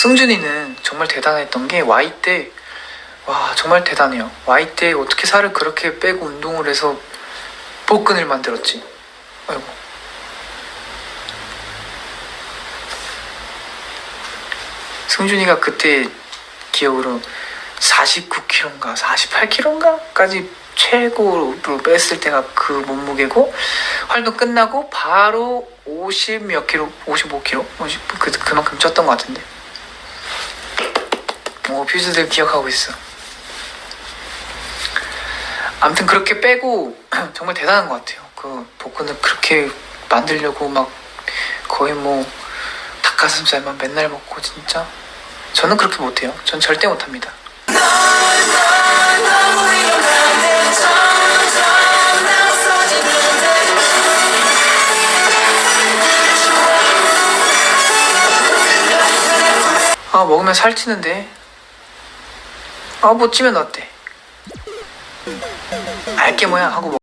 승준이는 정말 대단했던 게 Y 때, 와, 정말 대단해요. Y 때 어떻게 살을 그렇게 빼고 운동을 해서 복근을 만들었지? 아이고. 승준이가 그때 기억으로 49kg인가 48kg인가까지 최고로 뺐을 때가 그 몸무게고 활동 끝나고 바로 50 몇 킬로, 55kg, 50, 그, 그만큼 쪘던 것 같은데. 어, 퓨즈들 기억하고 있어. 아무튼 그렇게 빼고 정말 대단한 것 같아요. 그 복근을 그렇게 만들려고 막 거의 뭐 닭가슴살만 맨날 먹고 진짜 저는 그렇게 못해요. 전 절대 못합니다. 아 먹으면 살찌는데 아뭐 찌면 어때? 알게 뭐야? 하고 먹